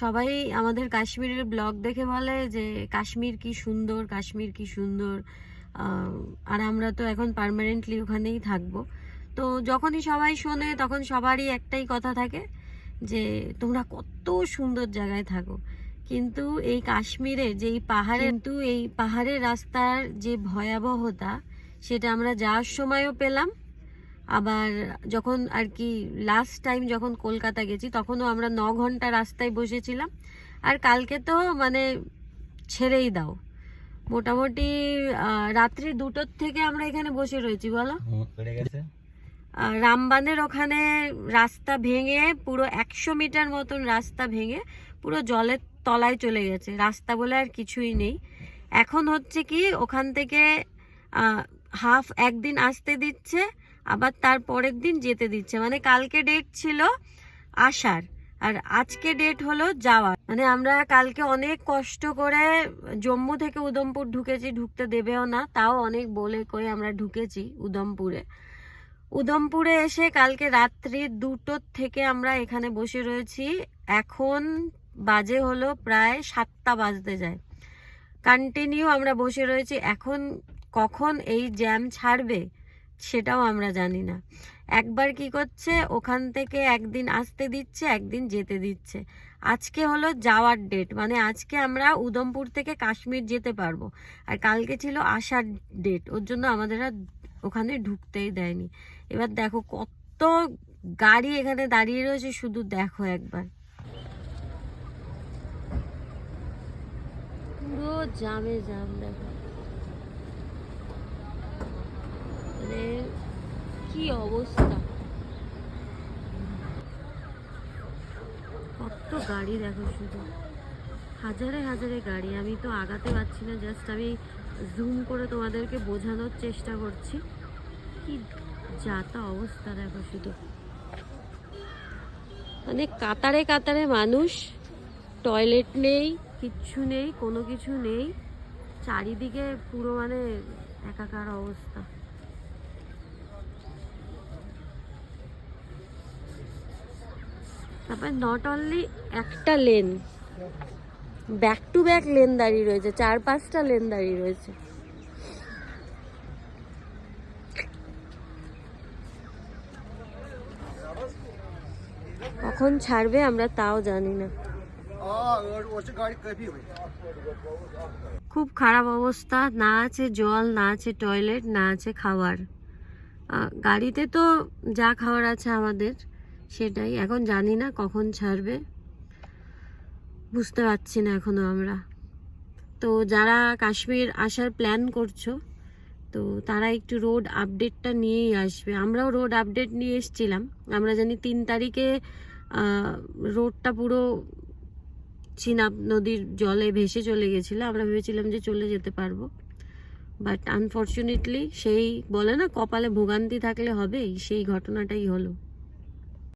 সবাই আমাদের কাশ্মীরের ব্লগ দেখে বলে যে, কাশ্মীর কি সুন্দর, কাশ্মীর কি সুন্দর। আর আমরা তো এখন পার্মানেন্টলি ওখানেই থাকব। তো যখনই সবাই শোনে, তখন সবারই একটাই কথা থাকে যে, তোমরা কত সুন্দর জায়গায় থাকো। কিন্তু এই কাশ্মীরে যে এই পাহাড়ে, কিন্তু এই পাহাড়ের রাস্তার যে ভয়াবহতা, সেটা আমরা যাওয়ার সময়ও পেলাম। আবার যখন আর কি লাস্ট টাইম যখন কলকাতা গেছি তখনও আমরা ন ঘণ্টা রাস্তায় বসেছিলাম। আর কালকে তো মানে ছেড়েই দাও। মোটামুটি রাত্রি দুটোর থেকে আমরা এখানে বসে রয়েছি বলো। রামবানের ওখানে রাস্তা ভেঙে পুরো একশো মিটার মতন রাস্তা ভেঙে পুরো জলের তলায় চলে গেছে। রাস্তা বলে আর কিছুই নেই। এখন হচ্ছে কি ওখান থেকে হাফ একদিন আসতে দিচ্ছে। আবার তার পরের দিন যেতে দিচ্ছে। মানে কালকে ডেট ছিল আসার আর আজকে ডেট হলো যাওয়ার মানে আমরা কালকে অনেক কষ্ট করে জম্মু থেকে উদমপুর ঢুকেছি, ঢুকতে দেবেও না, তাও অনেক বলে কয়ে আমরা ঢুকেছি উদমপুরে। উদমপুরে এসে কালকে রাত্রি দুটোর থেকে আমরা এখানে বসে রয়েছি। এখন বাজে হলো প্রায় সাতটা বাজতে যায়। কন্টিনিউ আমরা বসে রয়েছি। এখন কখন এই জ্যাম ছাড়বে? সেটাও আমরা জানি না। একবার কি করছে? ওখান থেকে একদিন আসতে দিচ্ছে, একদিন যেতে দিচ্ছে। আজকে হলো যাওয়ার ডেট মানে আজকে আমরা উদমপুর থেকে কাশ্মীর যেতে পারব। আর কালকে ছিল আসার ডেট ওর জন্য আমাদের আর ওখানে ঢুকতেই দেয়নি। এবার দেখো কত গাড়ি এখানে দাঁড়িয়ে রয়েছে, শুধু দেখো একবার। পুরো জামে জাম দেখো। মানে কি অবস্থা? কত গাড়ি দেখো শুধু। হাজারে হাজারে গাড়ি। আমি তো আগাতে পারছি না জাস্ট আমি জুম করে তোমাদেরকে বোঝানোর চেষ্টা করছি। কি যাতা অবস্থা দেখো শুধু। মানে কাতারে কাতারে মানুষ টয়লেট নেই, কিচ্ছু নেই, কোনো কিছু নেই। চারিদিকে পুরো মানে একাকার অবস্থা। তারপরে নট অনলি একটা lane back to back lane দাঁড়িয়ে রয়েছে, চার পাঁচটা লেন দাঁড়িয়ে রয়েছে। কখন ছাড়বে আমরা তাও জানি না। খুব খারাপ অবস্থা, না আছে জল, না আছে টয়লেট না আছে খাবার। গাড়িতে তো যা খাবার আছে আমাদের। সেটাই, এখন জানি না কখন ছাড়বে। বুঝতে পারছি না এখনও আমরা। তো যারা কাশ্মীর আসার প্ল্যান করছ, তো তারা একটু রোড আপডেটটা নিয়েই আসবে। আমরাও রোড আপডেট নিয়ে এসেছিলাম। আমরা জানি তিন তারিখে রোডটা পুরো চিনাব নদীর জলে ভেসে চলে গেছিল। আমরা ভেবেছিলাম যে চলে যেতে পারব। বাট আনফর্চুনেটলি সেই বলে না, কপালে ভোগান্তি থাকলে হবেই, সেই ঘটনাটাই হলো।